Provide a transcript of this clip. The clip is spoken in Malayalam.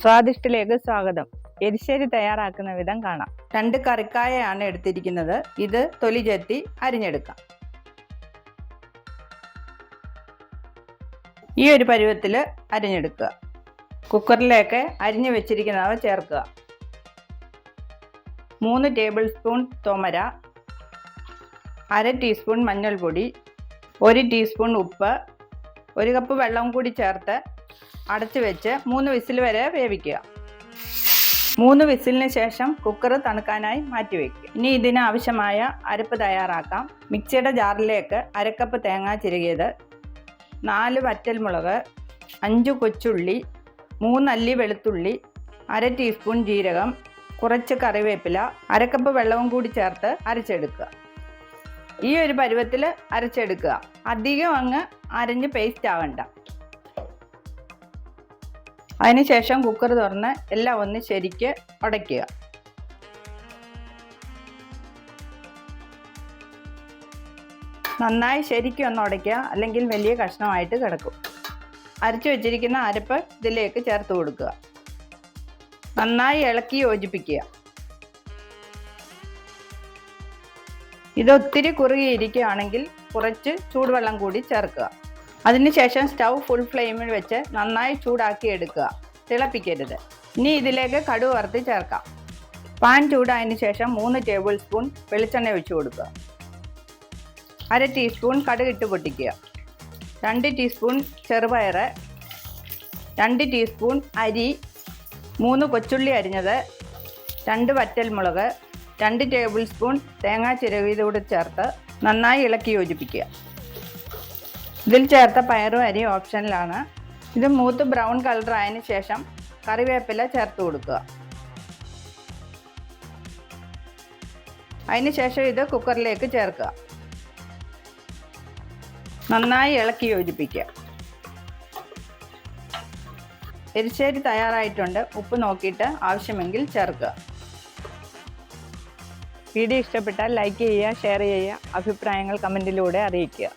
സ്വാദിഷ്ടിലേക്ക് സ്വാഗതം. എരിശ്ശേരി തയ്യാറാക്കുന്ന വിധം കാണാം. രണ്ട് കറിക്കായയാണ് എടുത്തിരിക്കുന്നത്. ഇത് തൊലി ചെത്തി അരിഞ്ഞെടുക്കാം. ഈ ഒരു പരുവത്തിൽ അരിഞ്ഞെടുക്കുക. കുക്കറിലേക്ക് അരിഞ്ഞു വെച്ചിരിക്കുന്നവ ചേർക്കുക. മൂന്ന് ടേബിൾ സ്പൂൺ തോമര അര ടീസ്പൂൺ മഞ്ഞൾപ്പൊടി ഒരു ടീസ്പൂൺ ഉപ്പ് ഒരു കപ്പ് വെള്ളം കൂടി ചേർത്ത് അടച്ചു വെച്ച് മൂന്ന് വിസിൽ വരെ വേവിക്കുക. മൂന്ന് വിസിലിന് ശേഷം കുക്കർ തണുക്കാനായി മാറ്റി വയ്ക്കുക ഇനി ഇതിന് ആവശ്യമായ അരപ്പ് തയ്യാറാക്കാം. മിക്സിയുടെ ജാറിലേക്ക് അരക്കപ്പ് തേങ്ങ ചിരകിയത് നാല് വറ്റൽമുളക് അഞ്ച് കൊച്ചുള്ളി മൂന്നല്ലി വെളുത്തുള്ളി അര ടീസ്പൂൺ ജീരകം കുറച്ച് കറിവേപ്പില അരക്കപ്പ് വെള്ളവും കൂടി ചേർത്ത് അരച്ചെടുക്കുക. ഈ ഒരു പരുവത്തിൽ അരച്ചെടുക്കുക. അധികം അങ്ങ് അരഞ്ഞ് പേസ്റ്റ് ആവണ്ട. അതിനുശേഷം കുക്കർ തുറന്ന് എല്ലാം ഒന്ന് ശരിക്ക് ഉടയ്ക്കുക. നന്നായി ശരിക്കും ഒന്ന് ഉടയ്ക്കുക. അല്ലെങ്കിൽ വലിയ കഷ്ണമായിട്ട് കിടക്കും. അരച്ചു വെച്ചിരിക്കുന്ന അരപ്പ് ഇതിലേക്ക് ചേർത്ത് കൊടുക്കുക. നന്നായി ഇളക്കി യോജിപ്പിക്കുക. ഇത് ഒത്തിരി കുറുകിയിരിക്കുകയാണെങ്കിൽ കുറച്ച് ചൂടുവെള്ളം കൂടി ചേർക്കുക. അതിനുശേഷം സ്റ്റൗ ഫുൾ ഫ്ലെയിമിൽ വെച്ച് നന്നായി ചൂടാക്കി എടുക്കുക. തിളപ്പിക്കരുത്. ഇനി ഇതിലേക്ക് കടുക് വറുത്ത് ചേർക്കാം. പാൻ ചൂടായതിന് ശേഷം മൂന്ന് ടേബിൾ സ്പൂൺ വെളിച്ചെണ്ണ ഒഴിച്ചു കൊടുക്കുക. അര ടീസ്പൂൺ കടുക് ഇട്ട് പൊട്ടിക്കുക. രണ്ട് ടീസ്പൂൺ ചെറുപയർ രണ്ട് ടീസ്പൂൺ അരി. മൂന്ന് കൊച്ചുള്ളി അരിഞ്ഞത്. രണ്ട് വറ്റൽമുളക്. രണ്ട് ടേബിൾ സ്പൂൺ തേങ്ങാ ചിരവിതൂടെ ചേർത്ത് നന്നായി ഇളക്കി യോജിപ്പിക്കുക. ഇതിൽ ചേർത്ത പയറും അരി ഓപ്ഷനിലാണ്. ഇത് മൂത്ത് ബ്രൗൺ കളർ ആയതിനു ശേഷം കറിവേപ്പില ചേർത്ത് കൊടുക്കുക. അതിന് ശേഷം ഇത് കുക്കറിലേക്ക് ചേർക്കുക. നന്നായി ഇളക്കി യോജിപ്പിക്കുക. എരിശ്ശേരി തയ്യാറായിട്ടുണ്ട്. ഉപ്പ് നോക്കിയിട്ട് ആവശ്യമെങ്കിൽ ചേർക്കുക. വീഡിയോ ഇഷ്ടപ്പെട്ടാൽ ലൈക്ക് ചെയ്യുക ഷെയർ ചെയ്യുക അഭിപ്രായങ്ങൾ കമന്റിലൂടെ അറിയിക്കുക.